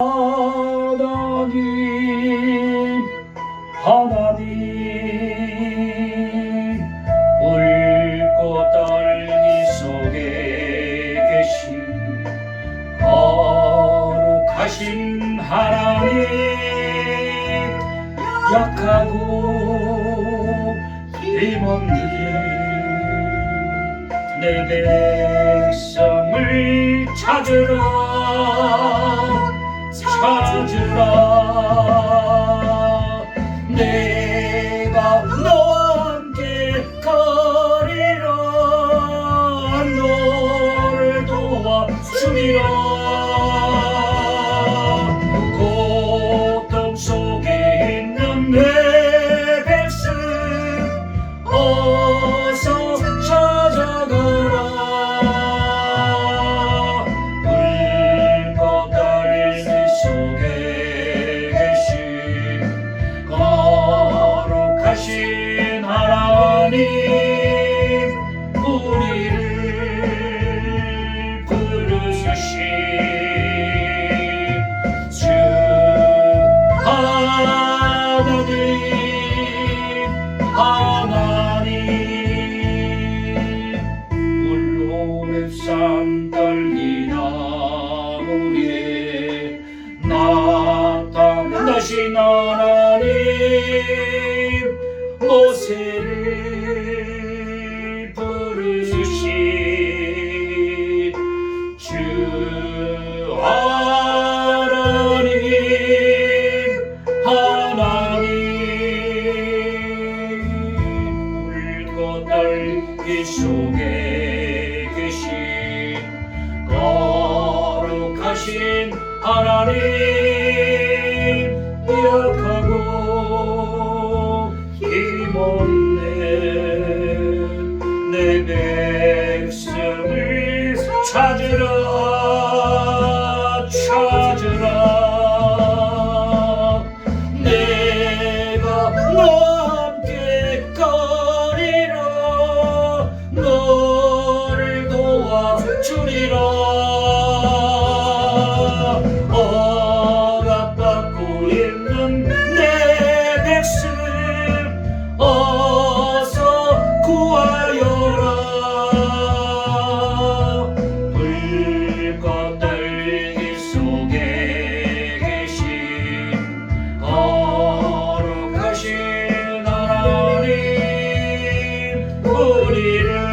하나님 하나님 붉고 떨기 속에 계신 거룩하신 하나님 약하고 힘없는 내 백성을 찾으라 찾으라 울로의 산 떨기나무에 나타나신 하나님 모세를 부르시 주 하나님 하나님 불꽃 떨기 속에 신 하나님 기억하고 힘없네. 내 백성을 찾으러 Holy Earth.